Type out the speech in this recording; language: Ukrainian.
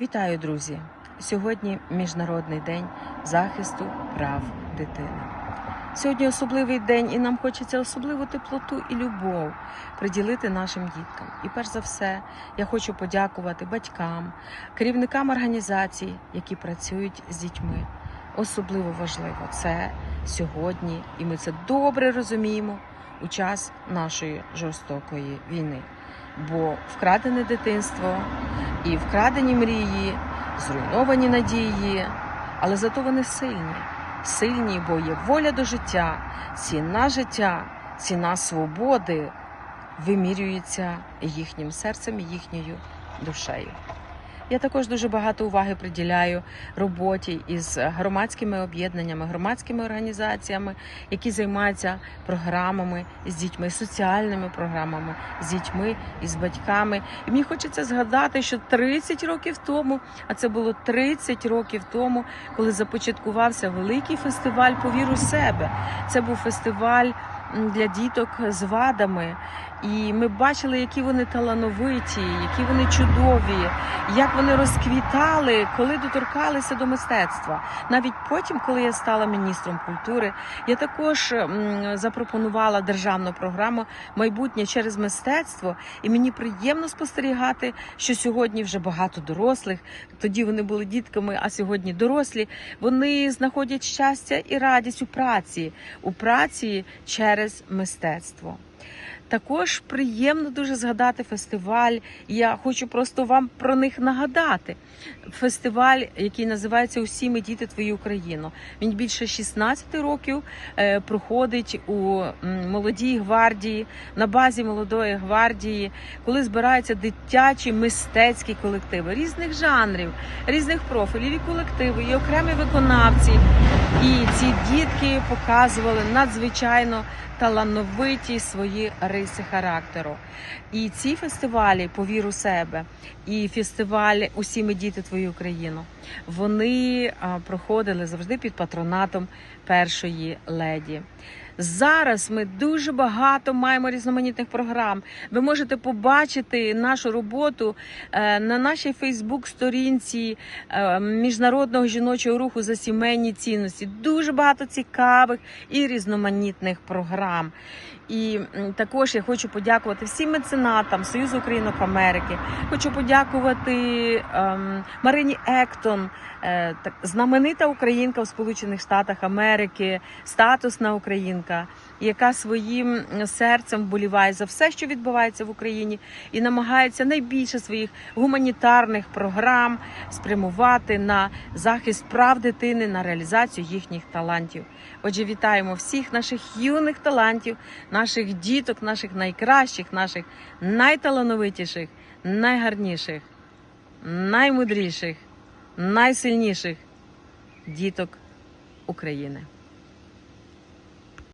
Вітаю, друзі! Сьогодні Міжнародний день захисту прав дитини. Сьогодні особливий день, і нам хочеться особливу теплоту і любов приділити нашим діткам. І перш за все, я хочу подякувати батькам, керівникам організацій, які працюють з дітьми. Особливо важливо це сьогодні, і ми це добре розуміємо у час нашої жорстокої війни. Бо вкрадене дитинство і вкрадені мрії, зруйновані надії, але зато вони сильні. Сильні, бо є воля до життя, ціна життя, ціна свободи вимірюється їхнім серцем і їхньою душею. Я також дуже багато уваги приділяю роботі із громадськими об'єднаннями, громадськими організаціями, які займаються програмами з дітьми, соціальними програмами з дітьми і з батьками. І мені хочеться згадати, що 30 років тому, а це було 30 років тому, коли започаткувався великий фестиваль Повір у себе. Це був фестиваль для діток з вадами. І ми бачили, які вони талановиті, які вони чудові, як вони розквітали, коли доторкалися до мистецтва. Навіть потім, коли я стала міністром культури, я також запропонувала державну програму майбутнє через мистецтво. І мені приємно спостерігати, що сьогодні вже багато дорослих. Тоді вони були дітками, а сьогодні дорослі. Вони знаходять щастя і радість у праці, у праці через мистецтво. Також приємно дуже згадати фестиваль. Я хочу просто вам про них нагадати. Фестиваль, який називається Усі ми діти твої Україно. Він більше 16 років е, проходить у молодій гвардії на базі молодої гвардії, коли збираються дитячі мистецькі колективи різних жанрів, різних профілів і колективи, і окремі виконавці. І ці дітки показували надзвичайно талановиті свої риси характеру. І ці фестивалі Повір у себе і фестиваль Усі ми діти твою Україну вони проходили завжди під патронатом першої леді. Зараз ми дуже багато маємо різноманітних програм. Ви можете побачити нашу роботу е, на нашій Фейсбук-сторінці е, міжнародного жіночого руху за сімейні цінності. Дуже багато цікавих і різноманітних програм. І також я хочу подякувати всім меценатам Союзу Українок Америки. Хочу подякувати ем, Марині Ектон, е, так знаменита українка в Сполучених Штатах Америки, статусна українка, яка своїм серцем вболіває за все, що відбувається в Україні, і намагається найбільше своїх гуманітарних програм спрямувати на захист прав дитини, на реалізацію їхніх талантів. Отже, вітаємо всіх наших юних талантів, наших діток, наших найкращих, наших найталановитіших, найгарніших, наймудріших, найсильніших діток України.